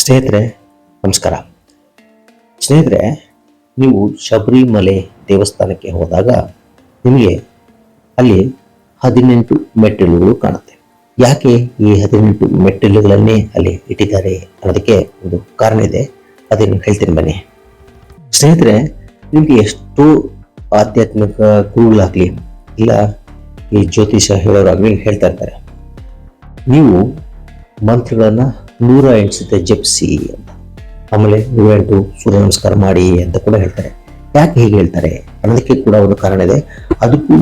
ಸ್ನೇಹಿತರೆ, ನಮಸ್ಕಾರ. ಸ್ನೇಹಿತರೆ, ನೀವು ಶಬರಿಮಲೆ ದೇವಸ್ಥಾನಕ್ಕೆ ಹೋದಾಗ ನಿಮಗೆ ಅಲ್ಲಿ ಹದಿನೆಂಟು ಮೆಟ್ಟಿಲುಗಳು ಕಾಣುತ್ತೆ. ಯಾಕೆ ಈ ಹದಿನೆಂಟು ಮೆಟ್ಟಿಲುಗಳನ್ನೇ ಅಲ್ಲಿ ಇಟ್ಟಿದ್ದಾರೆ ಅನ್ನೋದಕ್ಕೆ ಒಂದು ಕಾರಣ ಇದೆ. ಅದನ್ನು ಹೇಳ್ತೀನಿ ಬನ್ನಿ. ಸ್ನೇಹಿತರೆ, ನಿಮಗೆ ಎಷ್ಟೋ ಆಧ್ಯಾತ್ಮಿಕ ಗುರುಗಳಾಗಲಿ ಇಲ್ಲ, ಈ ಜ್ಯೋತಿಷ ಹೇಳೋರಾಗಲಿ ಹೇಳ್ತಾ ಇರ್ತಾರೆ. ನೀವು ಮಂತ್ರಗಳನ್ನ ನೂರ ಎಂಟು ಜೆಪ್ಸಿ ಅಂತ. ಆಮೇಲೆ ಎಂಟು ಸೂರ್ಯ ನಮಸ್ಕಾರ ಮಾಡಿ ಅಂತ ಕೂಡ ಹೇಳ್ತಾರೆ. ಯಾಕೆ ಹೀಗೆ ಹೇಳ್ತಾರೆ? ಅನ್ನೋದಕ್ಕೆ ಕೂಡ ಒಂದು ಕಾರಣ ಇದೆ. ಅದಕ್ಕೂ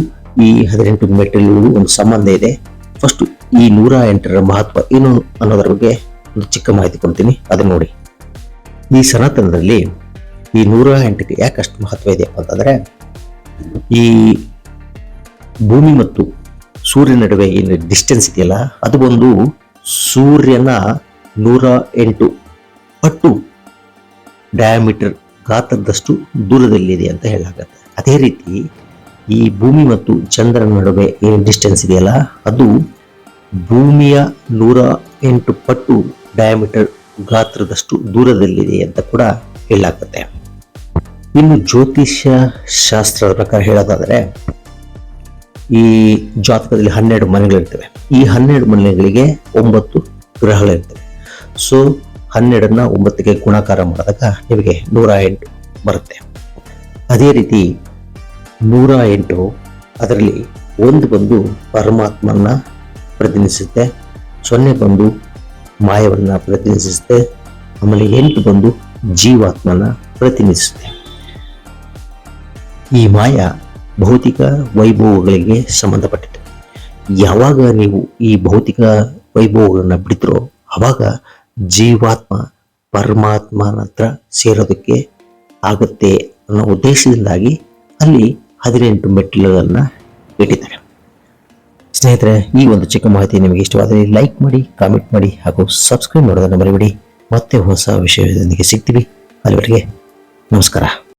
ಈ ಹದಿನೆಂಟು ಮೆಟ್ಟಿಲು ಒಂದು ಸಂಬಂಧ ಇದೆ. ಫಸ್ಟ್ ಈ ನೂರ ಎಂಟರ ಮಹತ್ವ ಏನು ಅನ್ನೋದರ ಬಗ್ಗೆ ಒಂದು ಚಿಕ್ಕ ಮಾಹಿತಿ ಕೊಡ್ತೀನಿ. ಅದನ್ನ ನೋಡಿ. ಈ ಸನಾತನದಲ್ಲಿ ಈ ನೂರ ಎಂಟಕ್ಕೆ ಯಾಕೆ ಅಷ್ಟು ಮಹತ್ವ ಇದೆ ಅಂತಂದ್ರೆ, ಈ ಭೂಮಿ ಮತ್ತು ಸೂರ್ಯನ ನಡುವೆ ಏನು ಡಿಸ್ಟೆನ್ಸ್ ಇದೆಯಲ್ಲ, ಅದು ಒಂದು ಸೂರ್ಯನ ನೂರ ಎಂಟು ಪಟ್ಟು ಡಯಾಮೀಟರ್ ಗಾತ್ರದಷ್ಟು ದೂರದಲ್ಲಿದೆ ಅಂತ ಹೇಳಲಾಗತ್ತೆ. ಅದೇ ರೀತಿ ಈ ಭೂಮಿ ಮತ್ತು ಚಂದ್ರನ ನಡುವೆ ಏನು ಡಿಸ್ಟೆನ್ಸ್ ಇದೆಯಲ್ಲ, ಅದು ಭೂಮಿಯ ನೂರ ಎಂಟು ಪಟ್ಟು ಡಯಾಮೀಟರ್ ಗಾತ್ರದಷ್ಟು ದೂರದಲ್ಲಿದೆ ಅಂತ ಕೂಡ ಹೇಳಲಾಗತ್ತೆ. ಇನ್ನು ಜ್ಯೋತಿಷ್ಯ ಶಾಸ್ತ್ರದ ಪ್ರಕಾರ ಹೇಳೋದಾದರೆ, ಈ ಜಾತಕದಲ್ಲಿ ಹನ್ನೆರಡು ಮನೆಗಳಿರ್ತವೆ. ಈ ಹನ್ನೆರಡು ಮನೆಗಳಿಗೆ ಒಂಬತ್ತು ಗ್ರಹಗಳಿರ್ತವೆ. ಸೊ ಹನ್ನೆರಡನ್ನ ಒಂಬತ್ತಿಗೆ ಗುಣಾಕಾರ ಮಾಡಿದಾಗ ನಿಮಗೆ ನೂರ ಎಂಟು ಬರುತ್ತೆ. ಅದೇ ರೀತಿ ನೂರ ಎಂಟು ಅದರಲ್ಲಿ ಒಂದು ಬಂದು ಪರಮಾತ್ಮನ್ನ ಪ್ರತಿನಿಧಿಸುತ್ತೆ, ಸೊನ್ನೆ ಬಂದು ಮಾಯವನ್ನ ಪ್ರತಿನಿಧಿಸುತ್ತೆ, ಆಮೇಲೆ ಎಂಟು ಬಂದು ಜೀವಾತ್ಮನ ಪ್ರತಿನಿಧಿಸುತ್ತೆ. ಈ ಮಾಯ ಭೌತಿಕ ವೈಭವಗಳಿಗೆ ಸಂಬಂಧಪಟ್ಟಿದೆ. ಯಾವಾಗ ನೀವು ಈ ಭೌತಿಕ ವೈಭವಗಳನ್ನ ಬಿಡ್ತಿರೋ ಅವಾಗ ಜೀವಾತ್ಮ ಪರಮಾತ್ಮನ ಹತ್ರ ಸೇರೋದಕ್ಕೆ ಆಗುತ್ತೆ ಅನ್ನೋ ಉದ್ದೇಶದಿಂದಾಗಿ ಅಲ್ಲಿ ಹದಿನೆಂಟು ಮೆಟ್ಟಿಲುಗಳನ್ನು ಇಟ್ಟಿದ್ದಾರೆ. ಸ್ನೇಹಿತರೆ, ಈ ಒಂದು ಚಿಕ್ಕ ಮಾಹಿತಿ ನಿಮಗೆ ಇಷ್ಟವಾದರೆ ಲೈಕ್ ಮಾಡಿ, ಕಾಮೆಂಟ್ ಮಾಡಿ ಹಾಗೂ ಸಬ್ಸ್ಕ್ರೈಬ್ ಮಾಡೋದನ್ನು ಮರಿಬೇಡಿ. ಮತ್ತೆ ಹೊಸ ವಿಷಯದೊಂದಿಗೆ ಸಿಗ್ತೀವಿ. ಅಲ್ಲಿವರೆಗೆ ನಮಸ್ಕಾರ.